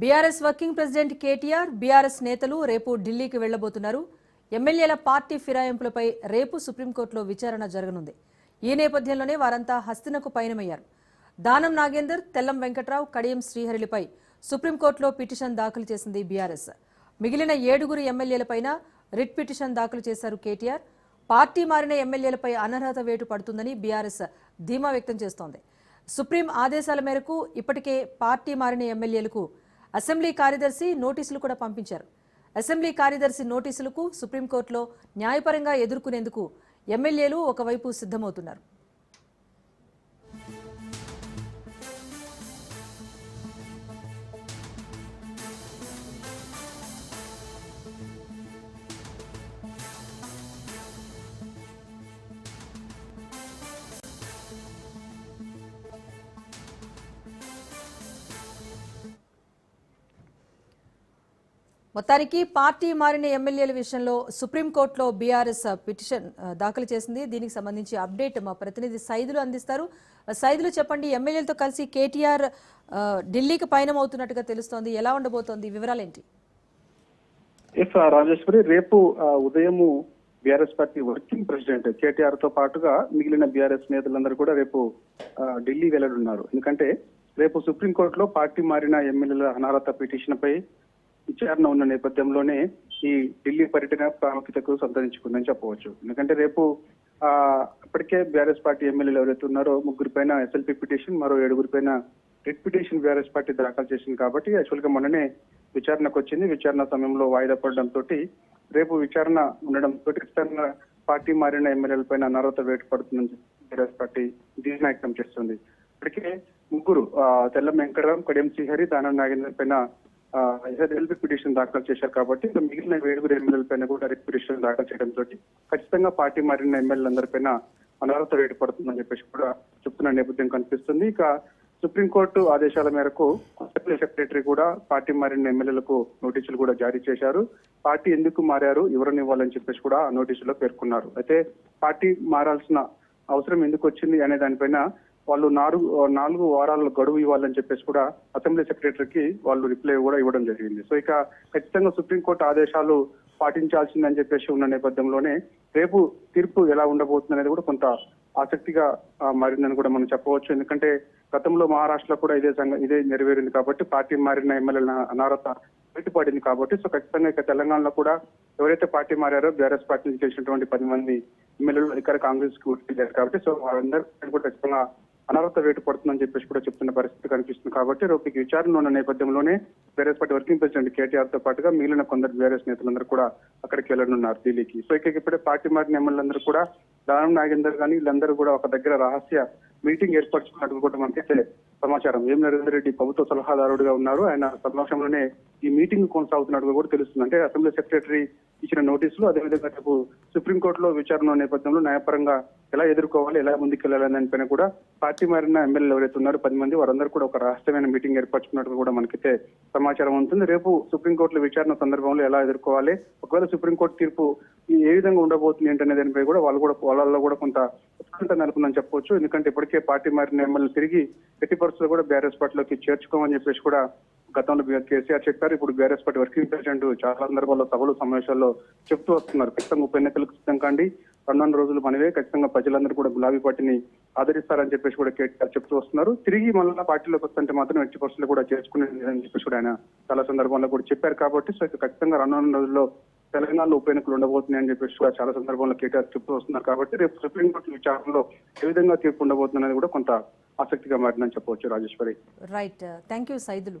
BRS working president KTR BRS నేతలు రేపు ఢిల్లీకి వెళ్ళబోతున్నారు ఎమ్మెల్యేల పార్టీ ఫిరాయింపులపై రేపు సుప్రీంకోర్టులో విచారణ జరగనుంది. ఈ నేపథ్యంలోనే వారంతా హస్తినకు పయనమయ్యారు. దానం నాగేందర్ తెల్లం వెంకట్రావు కడియం శ్రీహరిలపై సుప్రీంకోర్టులో పిటిషన్ దాఖలు చేసింది బీఆర్ఎస్. మిగిలిన ఏడుగురు ఎమ్మెల్యేలపైన రిట్ పిటిషన్ దాఖలు చేశారు కేటీఆర్. పార్టీ మారిన ఎమ్మెల్యేలపై అనర్హత వేటు పడుతుందని బీఆర్ఎస్ ధీమా వ్యక్తం చేస్తోంది. సుప్రీం ఆదేశాల మేరకు ఇప్పటికే పార్టీ మారిన ఎమ్మెల్యేలకు అసెంబ్లీ కార్యదర్శి నోటీసులు కూడా పంపించారు. అసెంబ్లీ కార్యదర్శి నోటీసులకు సుప్రీంకోర్టులో న్యాయపరంగా ఎదుర్కొనేందుకు ఎమ్మెల్యేలు ఒకవైపు సిద్ధమవుతున్నారు. మొత్తానికి పార్టీ మారిన ఎమ్మెల్యేల విషయంలో సుప్రీంకోర్టులో బీఆర్ఎస్ పిటిషన్ దాఖలు చేసింది. దీనికి సంబంధించి అప్డేట్ మా ప్రతినిధి సైదులు అందిస్తారు. సైదులు చెప్పండి ఎమ్మెల్యేలతో కలిసి కేటీఆర్ ఢిల్లీకి పయనం అవుతున్నట్టుగా తెలుస్తోంది. ఎలా ఉండబోతోంది? వివరాలేంటి? ఎస్ రాజేశ్వరి రేపు ఉదయము బీఆర్ఎస్ పార్టీ వర్కింగ్ ప్రెసిడెంట్ కేటీఆర్తో పాటుగా మిగిలిన బీఆర్ఎస్ నేతలందరూ కూడా రేపు ఢిల్లీ వెళ్ళనున్నారు ఎందుకంటే రేపు సుప్రీంకోర్టులో పార్టీ మారిన ఎమ్మెల్యేల అనర్హత పిటిషన్ పై విచారణ ఉన్న నేపథ్యంలోనే ఈ ఢిల్లీ పర్యటన ప్రాముఖ్యతకు సంతరించుకుందని చెప్పవచ్చు. ఎందుకంటే రేపు ఆ ఇప్పటికే బీఆర్ఎస్ పార్టీ ఎమ్మెల్యేలు ఎవరైతే ఉన్నారో ముగ్గురి పైన ఎస్ఎల్పీ పిటిషన్ మరో ఏడుగురి పైన రిట్ పిటిషన్ బీఆర్ఎస్ పార్టీ దాఖలు చేసింది కాబట్టి యాక్చువల్గా మొన్ననే విచారణకు వచ్చింది విచారణ సమయంలో వాయిదా పడడంతో రేపు విచారణ ఉండడంతో ఖచ్చితంగా పార్టీ మారిన ఎమ్మెల్యేల పైన అనర్హత వేటు పడుతుందని బీఆర్ఎస్ పార్టీ దీని వ్యక్తం చేస్తుంది. ఇప్పటికే ముగ్గురు తెల్లం వెంకటరామ్ కడియం శ్రీహరి దానం నాగేంద్ర పైన ఎల్పీ పిటిషన్ దాఖలు చేశారు కాబట్టి ఇంకా మిగిలిన ఏడుగురు ఎమ్మెల్యేల పైన కూడా రిట్ పిటిషన్ దాఖలు చేయడం తోటి ఖచ్చితంగా పార్టీ మారిన ఎమ్మెల్యేలందరిపైన అనర్హత వేటు పడుతుందని చెప్పేసి కూడా చెప్తున్న నేపథ్యం కనిపిస్తుంది. ఇక సుప్రీంకోర్టు ఆదేశాల మేరకు అసెంబ్లీ సెక్రటరీ కూడా పార్టీ మారిన ఎమ్మెల్యేలకు నోటీసులు కూడా జారీ చేశారు. పార్టీ ఎందుకు మారారు? ఎవరిని ఇవ్వాలని చెప్పేసి కూడా ఆ నోటీసులో పేర్కొన్నారు. అయితే పార్టీ మారాల్సిన అవసరం ఎందుకు వచ్చింది అనే దానిపైన వాళ్ళు నాలుగు నాలుగు వారాల గడువు ఇవ్వాలని చెప్పేసి కూడా అసెంబ్లీ సెక్రటరీకి వాళ్ళు రిప్లై కూడా ఇవ్వడం జరిగింది. సో ఇక ఖచ్చితంగా సుప్రీంకోర్టు ఆదేశాలు పాటించాల్సిందని చెప్పేసి ఉన్న నేపథ్యంలోనే రేపు తీర్పు ఎలా ఉండబోతుంది అనేది కూడా కొంత ఆసక్తిగా మారిందని కూడా మనం చెప్పవచ్చు. ఎందుకంటే గతంలో మహారాష్ట్రలో కూడా ఇదే సంఘ ఇదే నెరవేరింది కాబట్టి పార్టీ మారిన ఎమ్మెల్యేల అనర్హత బయటపడింది కాబట్టి సో ఖచ్చితంగా ఇక తెలంగాణలో కూడా ఎవరైతే పార్టీ మారారో బీఆర్ఎస్ పార్టీ నుంచి చేసినటువంటి పది మంది ఎమ్మెల్యేలు అధికార కాంగ్రెస్కి కాబట్టి సో వారందరూ కూడా ఖచ్చితంగా అనర్హత వేటు పడుతుందని చెప్పేసి కూడా చెప్తున్న పరిస్థితి కనిపిస్తుంది. కాబట్టి రేపు విచారణ ఉన్న నేపథ్యంలోనే బీఆర్ఎస్ పార్టీ వర్కింగ్ ప్రెసిడెంట్ కేటీఆర్తో పాటుగా మిగిలిన కొందరు బీఆర్ఎస్ నేతలందరూ కూడా అక్కడికి వెళ్ళనున్నారు ఢిల్లీకి. సో ఇక ఇప్పుడే పార్టీ మారిన ఎమ్మెల్యేలందరూ కూడా దానం నాగేందర్ కానీ వీళ్ళందరూ కూడా ఒక దగ్గర రహస్య మీటింగ్ ఏర్పరచుకున్నట్టు కూడా మనకైతే సమాచారం. ఏం నరేందర్ రెడ్డి ప్రభుత్వ సలహాదారుడిగా ఉన్నారు? ఆయన సమక్షంలోనే ఈ మీటింగ్ కొనసాగుతున్నట్టుగా కూడా తెలుస్తుంది. అంటే అసెంబ్లీ సెక్రటరీ ఇచ్చిన నోటీసులు అదేవిధంగా రేపు సుప్రీంకోర్టులో విచారణ నేపథ్యంలో న్యాయపరంగా ఎలా ఎదుర్కోవాలి ఎలా ముందుకెళ్ళాలి దానిపైన కూడా పార్టీ మారిన ఎమ్మెల్యేలు ఎవరైతే ఉన్నారో పది మంది వారందరూ కూడా ఒక రహస్యమైన మీటింగ్ ఏర్పరచుకున్నట్టుగా కూడా మనకైతే సమాచారం ఉంటుంది. రేపు సుప్రీంకోర్టులో విచారణ సందర్భంలో ఎలా ఎదుర్కోవాలి ఒకవేళ సుప్రీంకోర్టు తీర్పు ఏ విధంగా ఉండబోతుంది ఏంటనే దానిపై కూడా వాళ్ళు కూడా వాళ్ళల్లో కూడా కొంత ఉత్కంఠ నెలకొందని చెప్పొచ్చు. ఎందుకంటే ఇప్పటికే పార్టీ మారిన ఎమ్మెల్యే తిరిగి ఎట్టి పరిస్థితులు కూడా బీఆర్ఎస్ పార్టీలోకి చేర్చుకోమని చెప్పేసి కూడా గతంలో కేసీఆర్ చెప్పారు. ఇప్పుడు బీఆర్ఎస్ పార్టీ వర్కింగ్ ప్రెసిడెంట్ చాలా సందర్భాల్లో సభలు సమావేశాల్లో చెప్తూ వస్తున్నారు. ఖచ్చితంగా ఉప ఎన్నికలకు సిద్ధం కాండి. రెండు రోజులు మనవే ఖచ్చితంగా ప్రజలందరూ కూడా గులాబీ పార్టీని ఆదరిస్తారని చెప్పేసి కూడా కేటీఆర్ చెప్తూ వస్తున్నారు. తిరిగి మళ్ళీ పార్టీలోకి వస్తుంటే మాత్రం ఎట్టి పరిస్థితులు కూడా చేసుకునేది అని చెప్పేసి కూడా ఆయన చాలా సందర్భాల్లో కూడా చెప్పారు. కాబట్టి సో ఖచ్చితంగా రెండు రోజుల్లో తెలంగాణలో ఉప ఎన్నికలు ఉండబోతున్నాయని చెప్పేసి కూడా చాలా సందర్భంలో కేటీఆర్ చెప్తూ వస్తున్నారు. కాబట్టి రేపు సుప్రీంకోర్టు విచారణలో ఏ విధంగా తీర్పు ఉండబోతుంది అనేది కూడా కొంత ఆసక్తిగా మారిందని చెప్పవచ్చు Rajeshwari. Right thank you Saidulu